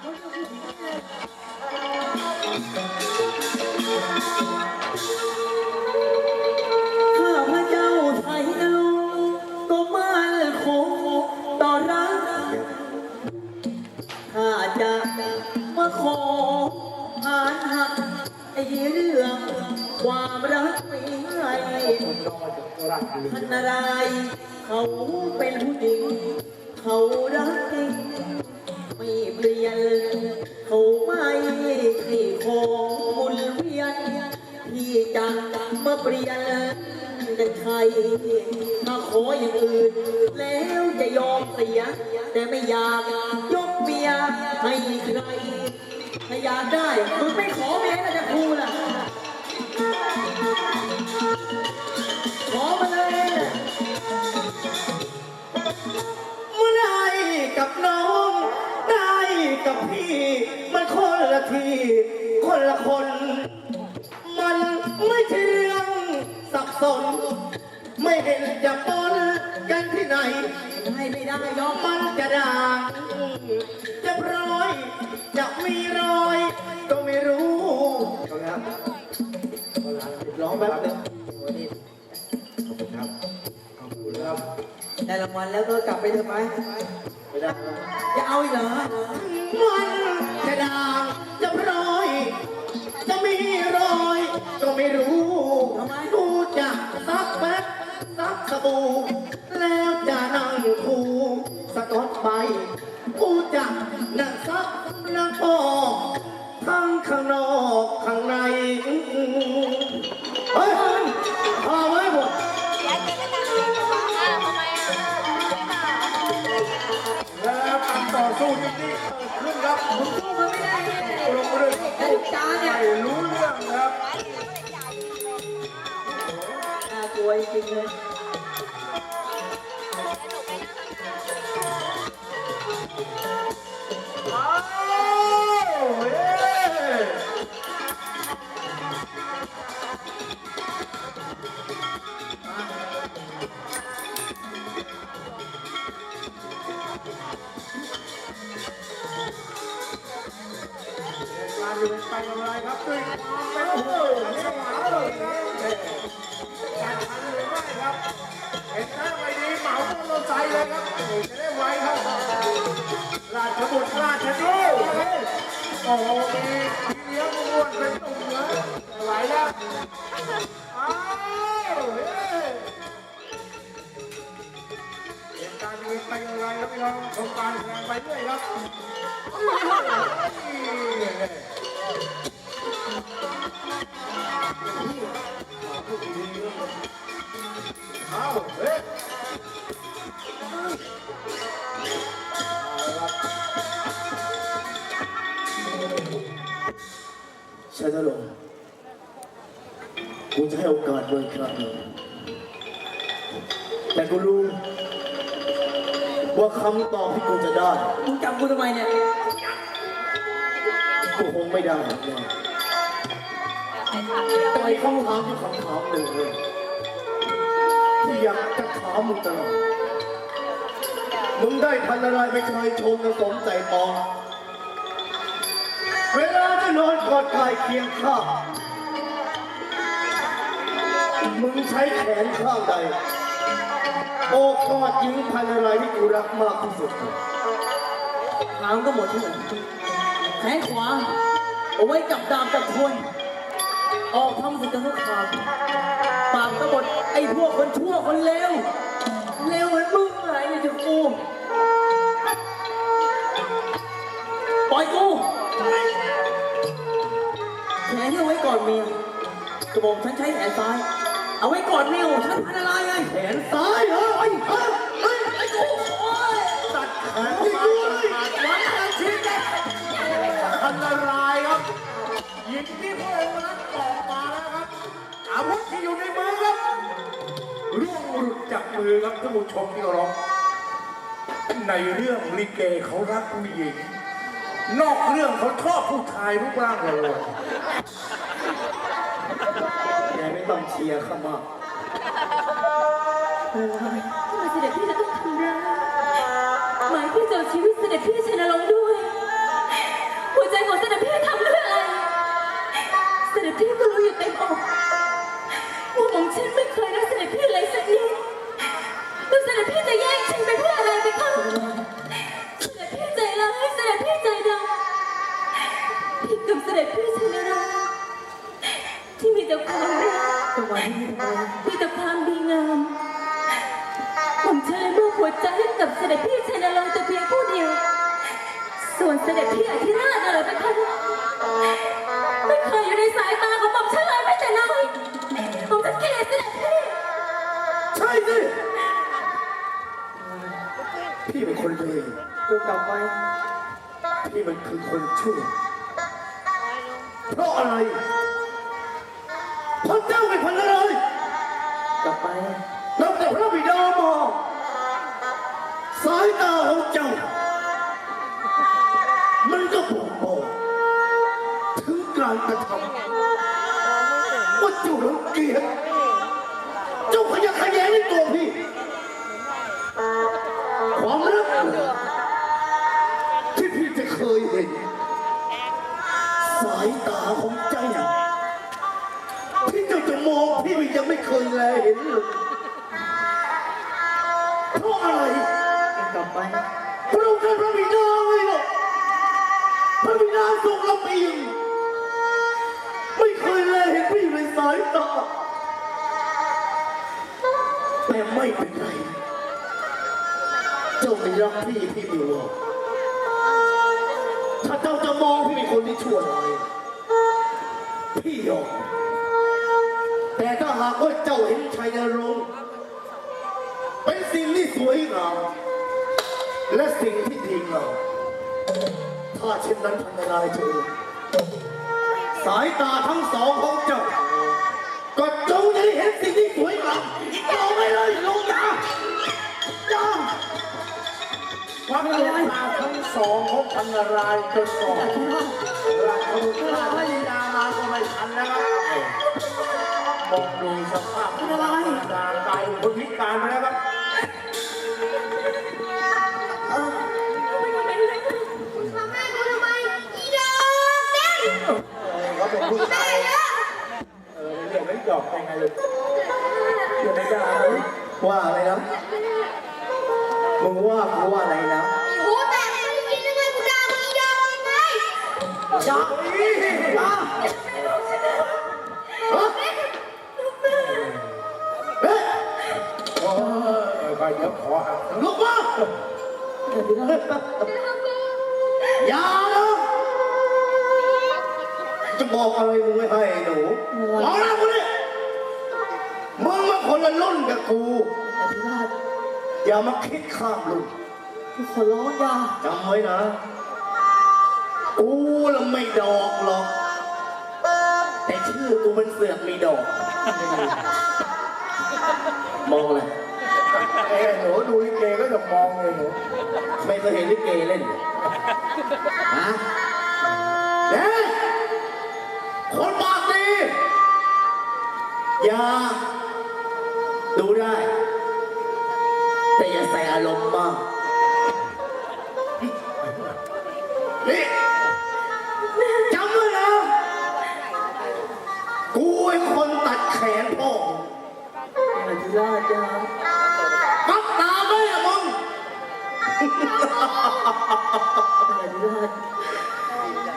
ข้าพระเจ้าไทยนรงค์ก็มั่นคงต่อรักถ้าจะมาขอผ่านหักไอ้เรื่องความรักไม่ให้พันอะไรายณ์เขาเป็นผู้หญิง เขารักจริง ไม่เปลี่ยนเขาไม่ที่ของมุนเวียนที่จะมาเปลี่ยนเป็นใครมาขออย่างอื่น แล้วจะยอมเสีย แต่ไม่อยากยกเมียให้ใครถ้าอยากได้มึงไม่ขอเมียแล้วจะครูล่ะ กับพี่ มันคนละที คนละคน มันไม่ใช่เรื่องสับสน ไม่เห็นจะปนกันที่ไหน ให้ไม่ได้ยอมมันจะด่างจะร้อย จะมีรอย ก็ไม่รู้ครับร้องแป๊บนึงขอบคุณครับ ขอบคุณครับ ได้รางวัลแล้วก็กลับไปเถอะไปไม่ได้ จะเอาอีกเหรอมันจะด่างจะร้อย จะมีรอย ก็ไม่รู้ทำไมดูจะซักแป๊บซักสบู่แล้วจะนั่งคูสะกดไปกูจะนั่งซัก อีกิดขึ้นครับมึงสู้มันไม่ได้เนี่ยลงเรือไอ้ลูกจาเนี่ยไม่รู้เรื่องครับ น่ากลัวจริงเลย การอยู่เป็นไรครับด้วยความเป็นโอ้โหสวาเลยการทันหรือไม่ครับ เห็นหน้าไม่ดีเหมามอเตอร์ไซค์เลยครับจะได้ไวครับ ราชบุตรราชนีโอ้โหมีพี่เลี้ยงอ้วนเป็นตุ่มเลยไหวแล้วอ้าวเหตุการเป็นไปอย่างไรครับพี่น้องชมการแสดงไปเรื่อยครับ เอาเฮ้ยใช่แล้วหรอกูจะให้โอกาสด้วยครั้งหนึ่งแต่กูรู้ว่าคำตอบที่กูจะได้ มึงจำกูทำไมเนี่ย กูคงไม่ได้แน่ แต่ไอ้คำถามที่คำถามหนึ่งเลยที่อยากจะถามมึงตลอดมึงได้พันอะไรไม่เคยชมและสมใจมอง เวลาจะนอนกอดกายเคียงข้างมึงใช้แขนข้างใด โอบกอดหญิงพันอะไรที่กูรักมากที่สุดหางก็หมดที่หมดแขนขวา เอาไว้จับดาบจับทวน ออกทำศึกสงครามปราบกบฏไอ้พวกคนชั่วคนเลวเลวเหมือนมึงอะไรเนี่ยจะกูปล่อยกูแขนเอาไว้ก่อนเมียกระบอกฉันใช้แขนซ้าย เอาไว้ก่อนเมียของฉันพันอะไรไงแขนซ้าย บที่เคารในเรื่องลิเกเขารักผู้หญิง นอกเรื่องเขาชอบผู้ชายรูปร่างเราแกไม่ต้องเชียร์เขามากโอ้ยทำไมเสด็จพี่จะต้องทำร้ายหมายพี่จะาชีวิตเสด็จพี่ชนะลงค์ด้วย หัวใจของเสด็จพี่ทำเรื่ออะไร เสด็จพี่ก็รู้อยู่เต็มอกว่ามองฉันไม่เคย สิพี่เป็นคนเลวจงกลับไปพี่มันคือคนชั่ว เพราะอะไรเพราะเจ้าเป็นพันอะไรกลับไปนับแต่พระบิดามองสายตาของเจ้า มันก็บ่งบอกถึงการกระทำว่าเจ้ารังเกียจ เจ้าขยะขยในตัวพี่ ความรักที่พี่จะเคยเห็น สายตาของเจ้าที่เจ้าจะมองพี่ยังไม่เคยแลเห็นเลยเพราะอะไรกลับไปพระองค์ท่านพระบิดาไงล่ะพระบิดาทรงลำเอียงไม่เคยแลเห็นพี่ในสายตา แต่ไม่เป็นไร เจ้าไม่รักพี่พี่ไม่ว่าถ้าเจ้าจะมองพี่เป็นคนที่ชั่วร้ายพี่ยอมแต่ถ้าหากว่าเจ้าเห็นชัยนรงค์เป็นสิ่งที่สวยงามและสิ่งที่ดีงามถ้าเช่นนั้นพันนายเธอสายตาทั้งสองของเจ้า ก็จงได้เห็นสิ่งที่สวยงามต่อไปเลยลงตาย่าความเมตตาทั้งสองของพันนารายจนสองหลักมนุษย์ราชธิดามาก็ไม่ทันแล้วครับมองดูสภาพพันนาตายณ์กลายคนพิการไปแล้วครับ เรียกไม่หยอกยังไงลูกเรียกไม่ได้เลยว่าอะไรนะมึงว่ากูว่าอะไรนะจ้าฮะเฮ้ยโอ้ยไปเดี๋ยวขอหักลุกมาเดี๋ยวนะอย่านะจะบอกอะไรมึงไม่ให้ไอ้หนูเอาละกูนี่มึงมา คนละรุ่นกับกู อธิราชอย่ามาคิดข้ามรุ่นทุกคนร้องยาจำไว้นะ กูละไม่ดอกหรอก แต่ชื่อกูมันเสือกมีดอก มองอะไรเอ้ยหนูดูลิเกก็จะมองเลยหนูไม่เคยเห็นลิเกเล่นเหรอฮะเฮ้ยคนปากดีอย่า ดูได้ แต่อย่าใส่อารมณ์มากนี่จำไว้นะกูเป็นคนตัดแขนพ่อมึงอธิราชจ้าปักตาแม่มึงอธิราช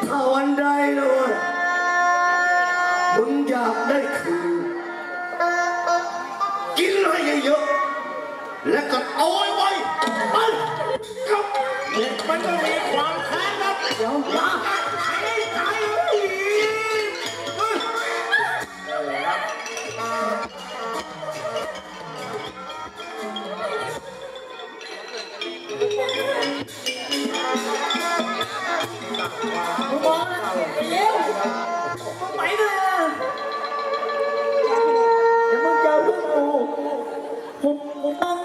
ถ้าวันใดเลยมึงอยากได้คืนกิน และก็โอาไว้ยไปครับมันก็มีความแค้นัะเดี๋ยวมาให้ใจดีบอลเร็ไปเลยเดี๋ยวมึงเจอพวกกูผมผมต้อง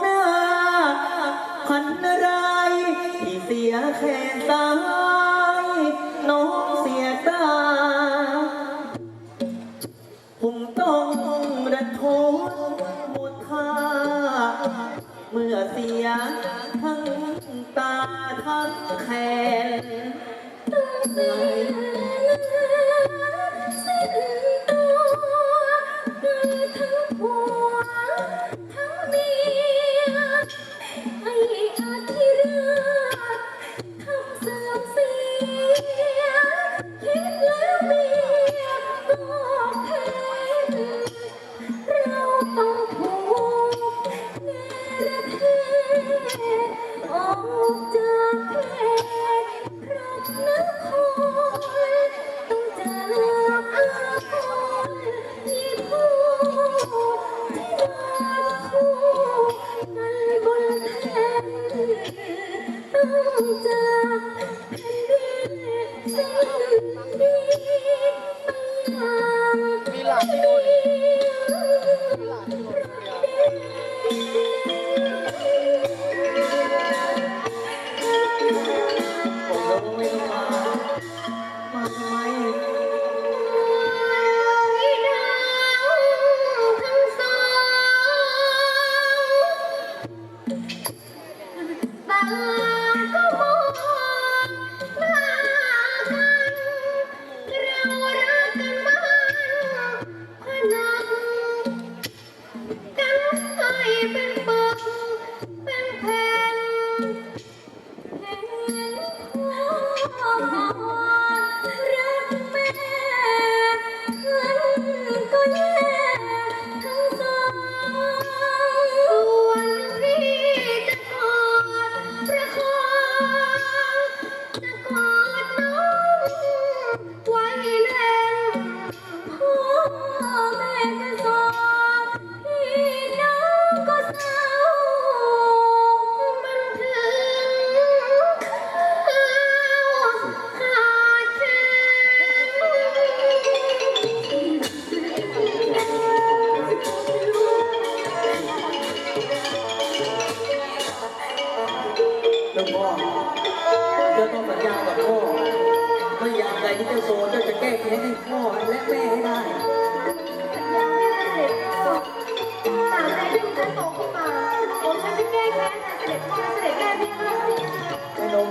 นม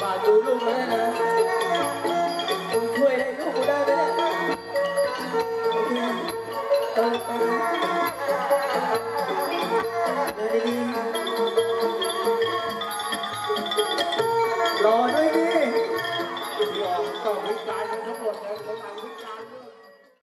บาดูลูกแล้นะ